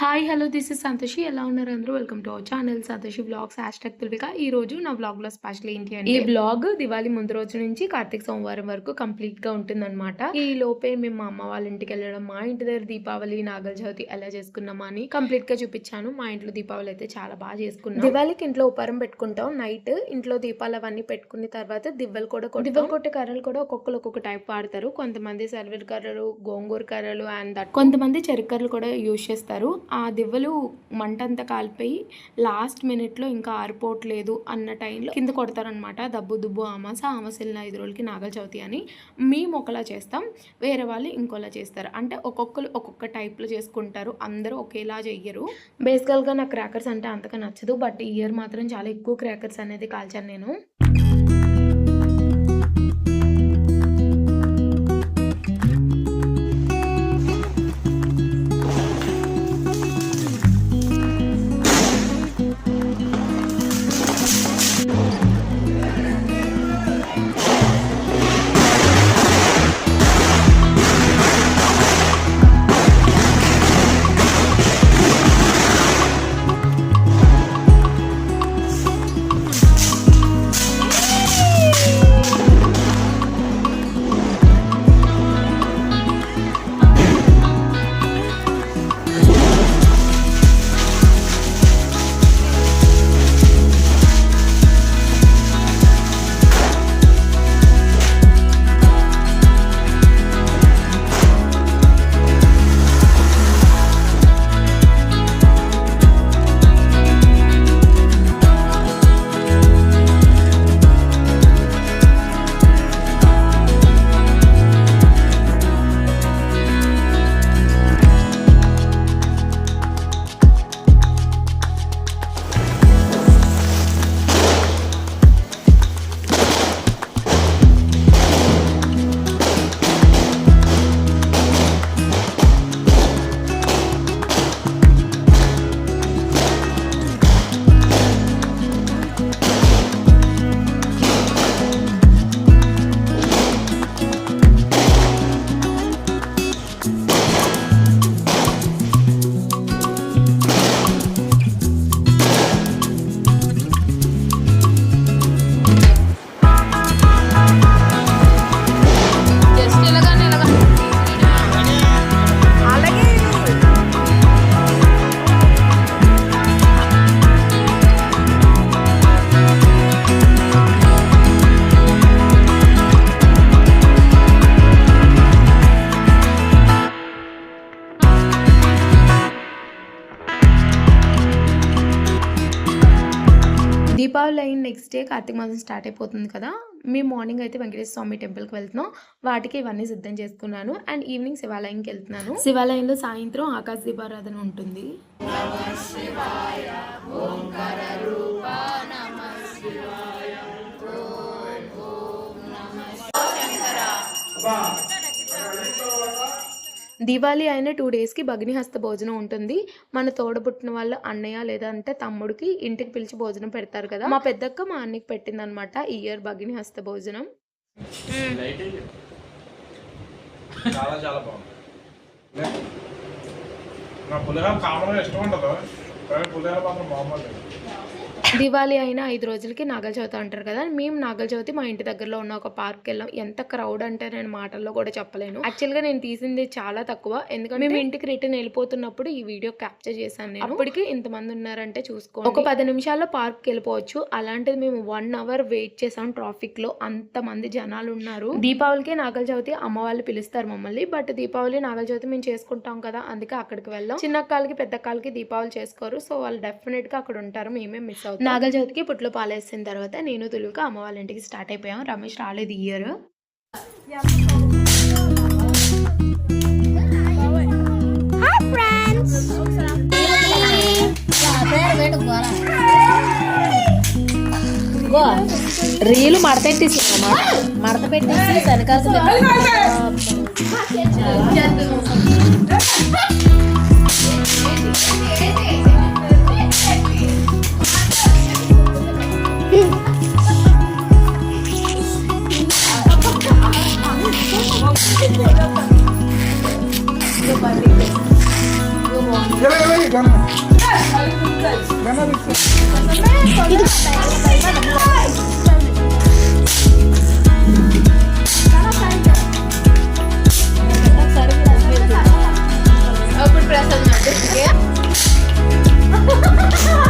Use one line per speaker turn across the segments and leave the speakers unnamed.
Hi hello this is Santoshi. ఎలా ఉన్నారు అందరూ? Welcome to our channel Santoshi vlogs hash tag Tulvika ఈ రోజు నా బ్లాగ్లో స్పెషల్ ఏంటి అంటే ఈ బ్లాగ్ దివాళీ ముందు రోజు నుంచి కార్తీక సోమవారం వరకు కంప్లీట్గా ఉంటుందన్నమాట. ఈ లోపే మేము మా అమ్మ వాళ్ళ ఇంటికి వెళ్ళడం మా ఇంటి దగ్గర దీపావళి నాగల చవితి ఎలా చేసుకున్నామా అని కంప్లీట్గా చూపించాను. మా ఇంట్లో దీపావళి అయితే చాలా బాగా చేసుకున్నాం. దివాళికి ఇంట్లో ఉపరం పెట్టుకుంటాం. నైట్ ఇంట్లో దీపాలు అవన్నీ పెట్టుకున్న తర్వాత దివ్వలు కూడా. దివ్వలు కొట్టే కర్రలు కూడా ఒక్కొక్కరు ఒక్కొక్క టైప్ వాడతారు. కొంతమంది సర్వీర్ కర్రలు గోంగూర కర్రలు అండ్ దట్ కొంతమంది చెరుకు కర్రలు కూడా యూజ్ చేస్తారు. ఆ దివ్వలు మంటంతా కాలిపోయి లాస్ట్ మినిట్లో ఇంకా ఆరిపోవట్లేదు అన్న టైంలో కింద కొడతారనమాట దబ్బు దుబ్బు ఆమాస ఆమాస ఐదు రోజులకి నాగల చవితి అని. మేము ఒకలా చేస్తాం వేరే వాళ్ళు ఇంకోలా చేస్తారు. అంటే ఒక్కొక్కరు ఒక్కొక్క టైప్లో చేసుకుంటారు అందరూ ఒకేలా చెయ్యరు. బేసికల్గా నాకు క్రాకర్స్ అంటే అంతగా నచ్చదు బట్ ఈ ఇయర్ మాత్రం చాలా ఎక్కువ క్రాకర్స్ అనేది కాల్చాను నేను. దీపావళి అయిన నెక్స్ట్ డే కార్తీక మాసం స్టార్ట్ అయిపోతుంది కదా మేము మార్నింగ్ అయితే వెంకటేశ్వర స్వామి టెంపుల్కి వెళ్తున్నాం. వాటికి ఇవన్నీ సిద్ధం చేసుకున్నాను. అండ్ ఈవినింగ్ శివాలయంకి వెళ్తున్నాను. శివాలయంలో సాయంత్రం ఆకాశ దీపారాధన ఉంటుంది. దివాళీ అయిన టూ డేస్కి భగ్నిహస్త భోజనం ఉంటుంది. మన తోడబుట్టిన వాళ్ళ అన్నయ్య లేదంటే తమ్ముడికి ఇంటికి పిలిచి భోజనం పెడతారు కదా. మా పెద్దక్క మా అన్నకి పెట్టింది అనమాట ఈ ఇయర్ భగ్నిహస్త భోజనం.
చాలా చాలా బాగుంది. నా పులిహోర కామన్గా ఇష్టం ఉండదు. కానీ పులిహోర మాత్రం బాగుంది
దివాళీ అయిన ఐదు రోజులకి నాగల చవితి అంటారు కదా. మేము నాగల చవితి మా ఇంటి దగ్గరలో ఉన్న ఒక పార్క్ వెళ్ళాం. ఎంత క్రౌడ్ అంటే నేను మాటల్లో కూడా చెప్పలేను. యాక్చువల్గా నేను తీసింది చాలా తక్కువ. ఎందుకంటే మేము ఇంటికి రిటర్న్ వెళ్ళిపోతున్నప్పుడు ఈ వీడియో క్యాప్చర్ చేశాను నేను. అప్పటికి ఇంతమంది ఉన్నారంటే చూసుకో ఒక పది నిమిషాల్లో పార్క్ వెళ్ళిపోవచ్చు. అలాంటిది మేము వన్ అవర్ వెయిట్ చేసాం ట్రాఫిక్లో అంత మంది జనాలు ఉన్నారు. దీపావళికి నాగల చవితి అమ్మ వాళ్ళు పిలుస్తారు మమ్మల్ని. బట్ దీపావళి నాగల చవితి మేము చేసుకుంటాం కదా. అందుకే అక్కడికి వెళ్ళాం. చిన్న కాళ్ళకి పెద్ద కాళ్ళకి దీపావళి చేసుకోరు. సో వాళ్ళు డెఫినెట్గా అక్కడ ఉంటారు. మేమే మిస్ అవుతాం. నాగల చవితికి పుట్లో పాలేసిన తర్వాత నేను తులుక అమ్మ వాళ్ళ ఇంటికి స్టార్ట్ అయిపోయాం రమేష్ రాలేదు ఇయర్
రీలు మడత పెట్టేసి మడత పెట్టేసి
వెనకాల Thank you. Ya.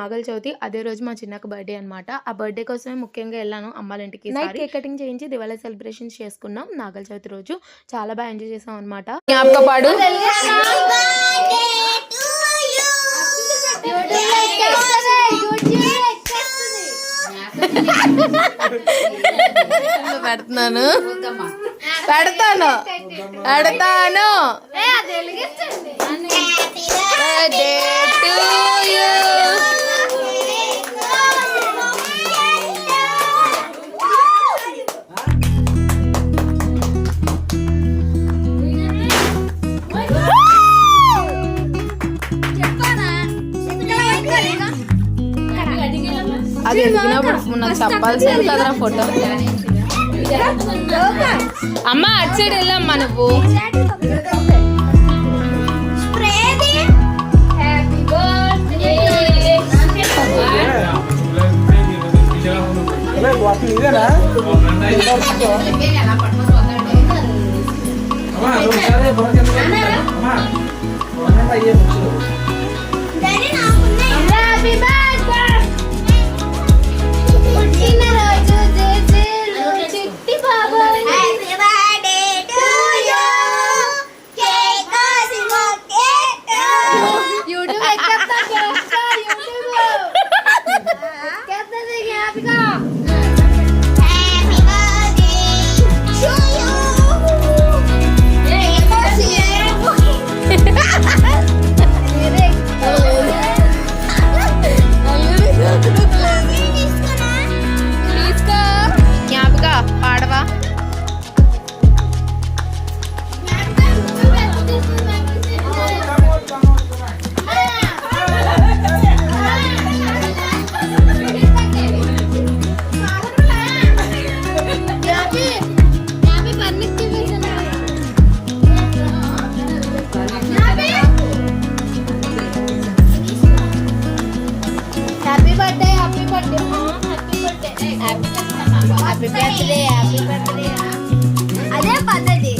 నాగల చవితి అదే రోజు మా చిన్నక్క బర్త్డే అన్నమాట. ఆ బర్త్డే కోసమే ముఖ్యంగా వెళ్ళాను అమ్మాళ్ళ ఇంటికి నైట్ కేక్ కటింగ్ చేయించి దివాళీ సెలబ్రేషన్స్ చేసుకున్నాం. నాగల చవితి రోజు చాలా బాగా ఎంజాయ్ చేసాం అనమాట పెడుతున్నాను. పెడతాను. పెడతాను. To you. అది ఎదిగినప్పుడు నాకు చెప్పాల్సింది కదరా ఫోటో. అమ్మ అటు సైడ్ వెళ్ళమ్మా నువ్వు.
అమ్మా
happy birthday happy birthday happy birthday happy birthday అదే పద్ధతి.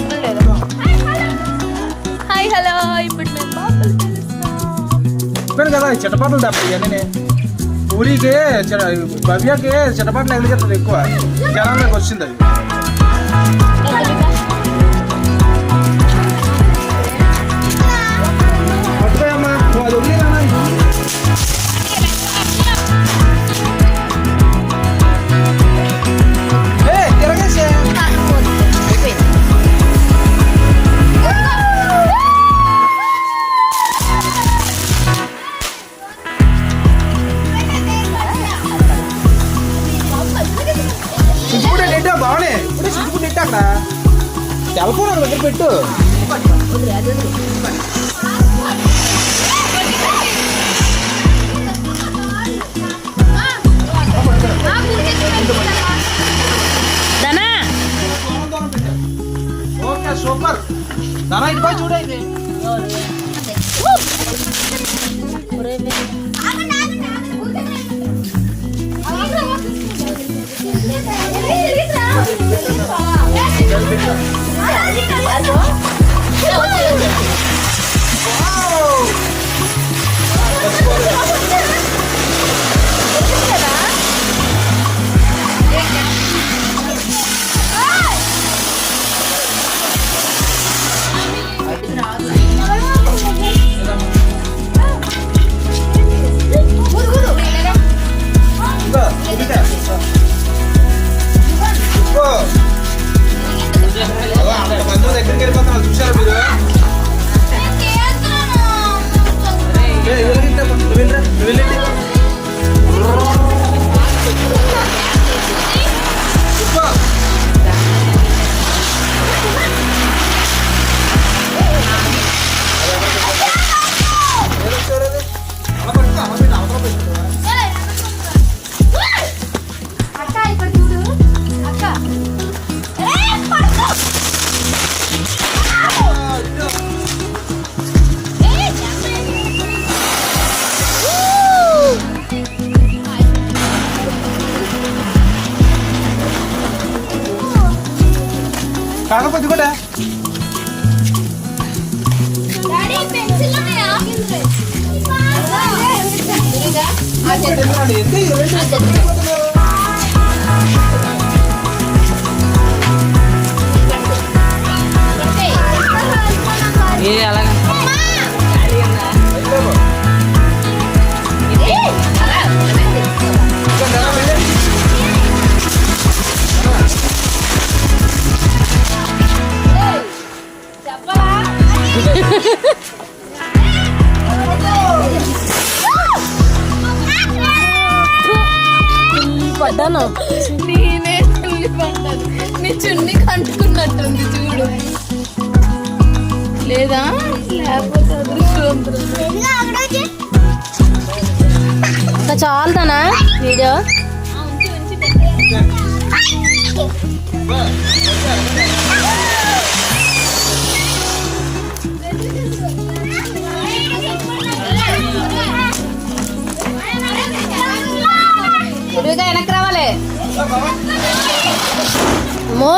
పట్టుకోవాలా అవసరం లేదు హాయ్ హలో ఇప్పుడు మేము పాపలు
చెప్పాను కదా ఈ చిట్టపాటలు తప్ప ఇవన్నీ పూరికి చిట- భవ్యకి చిట్టపాటలు ఎదుగుతుంది ఎక్కువ జనాల్లోకి వచ్చింది అది అక్కడ. సెల్ ఫోన్ అక్కడ దగ్గర పెట్టు. సూపర్. ధర ఇటు
你在哪一
కాకపోతే కూడా
డాడీ పెన్సిల్ ఉన్నాయా
ఎందుకు ఈ రెండు పట్టుకోపోతున్నావు?
ఏ అలాగా
అయిపోయావు. ఇంకా ధర వెళ్ళండి.
పడ్డాను?
నేనే పడ్డాను. నీ చున్ని కంటుకున్నట్టుంది చూడు. లేదా? లేకపోతే అదృష్టవంతుడు.
ఇంకా చాలు ధనా వీడియో
ఇదిగా వెనక్కి రావాలి
అమ్మో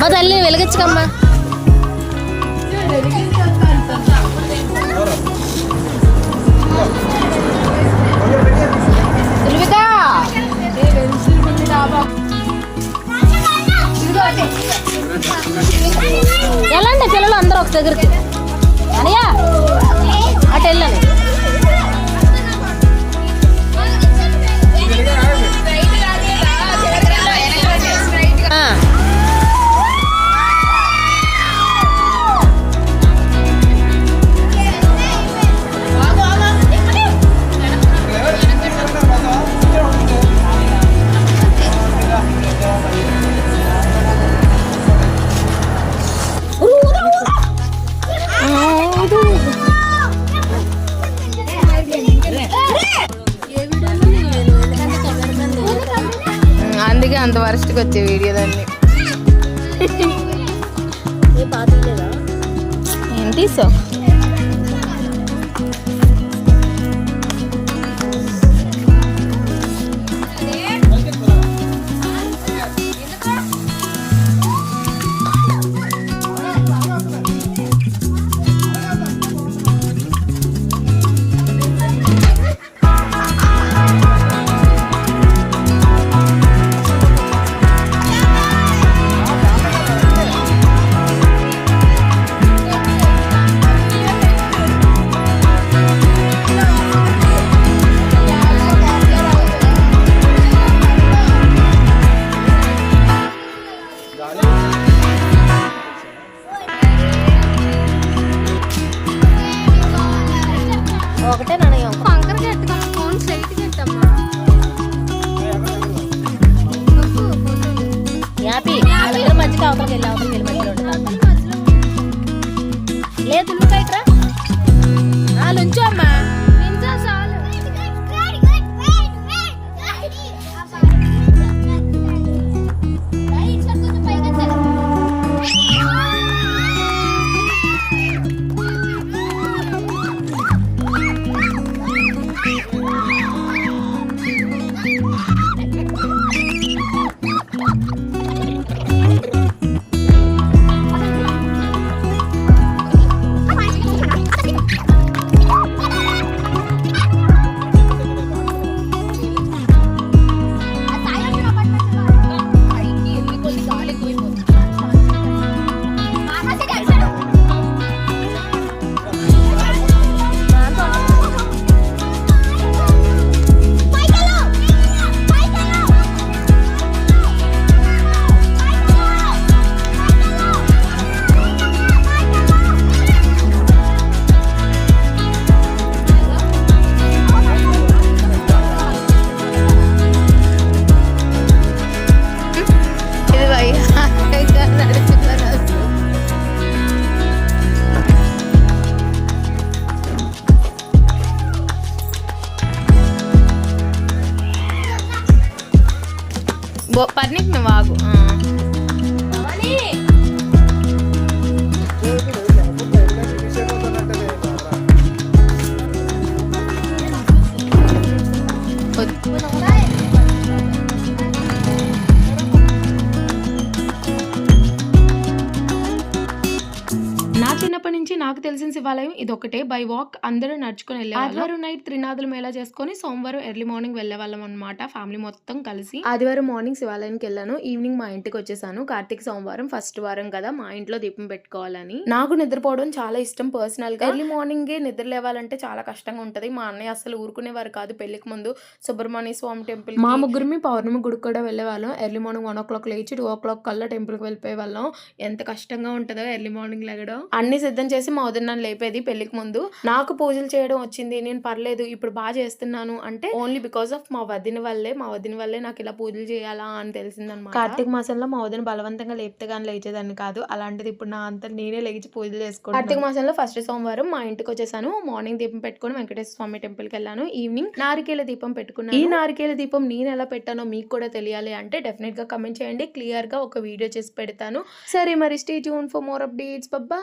మా తల్లి వెలిగించుకమ్మా
దుర్విక
వెళ్ళండి పిల్లలు అందరూ ఒక దగ్గరికి అనియా అటు వెళ్ళండి
que te vería Dale. శివాలయం ఇది ఒకటే బై వాక్ అందరూ నడుచుకొని వెళ్ళే ఆదివారం నైట్ త్రినాథుల మేళా చేసుకొని సోమవారం ఎర్లీ మార్నింగ్ వెళ్ళే వాళ్ళం అనమాట ఫ్యామిలీ మొత్తం కలిసి. ఆదివారం మార్నింగ్ శివాలయానికి వెళ్ళాను. ఈవినింగ్ మా ఇంటికి వచ్చేసాను. కార్తీక సోమవారం ఫస్ట్ వారం కదా మా ఇంట్లో దీపం పెట్టుకోవాలని. నాకు నిద్రపోవడం చాలా ఇష్టం పర్సనల్గా. ఎర్లీ మార్నింగ్ నిద్ర లేవాలంటే చాలా కష్టంగా ఉంటది. మా అన్నయ్య అసలు ఊరుకునేవారు కాదు. పెళ్ళికి ముందు సుబ్రహ్మణ్య స్వామి టెంపుల్ మా ముగ్గురిమి పౌర్ణమి గుడికి కూడా వెళ్ళే వాళ్ళం early morning one o'clock లేచి టూ ఓ క్లాక్ కల్లా టెంపుల్కి వెళ్ళిపోయే వాళ్ళం ఎంత కష్టంగా ఉంటుందో ఎర్లీ మార్నింగ్ లెగడం. అన్ని సిద్ధం చేసి మా వదిన లేపేది పెళ్ళికి ముందు. నాకు పూజలు చేయడం వచ్చింది నేను పర్లేదు ఇప్పుడు బాగా చేస్తున్నాను అంటే ఓన్లీ బికాస్ ఆఫ్ మా వదిన వల్లే మా వదిన వల్లే నాకు ఇలా పూజలు చేయాలా అని తెలిసిందనమాట. కార్తీక మాసంలో మా వదిన బలవంతంగా లేపితే కానీ లేచేదాన్ని కాదు. అలాంటిది ఇప్పుడు నా అంతా నేనే లేచి పూజలు చేసుకుంటాను కార్తీక మాసంలో ఫస్ట్ సోమవారం మా ఇంటికి వచ్చేసాను. మార్నింగ్ దీపం పెట్టుకొని వెంకటేశ్వర స్వామి టెంపుల్కి వెళ్ళాను. ఈవినింగ్ నారికేల దీపం పెట్టుకున్నాను. ఈ నారికేల దీపం నేను ఎలా పెట్టానో మీకు కూడా తెలియాలి అంటే డెఫినెట్గా కమెంట్ చేయండి. క్లియర్గా ఒక వీడియో చేసి పెడతాను. సరే మరి stay tune for more updates Baba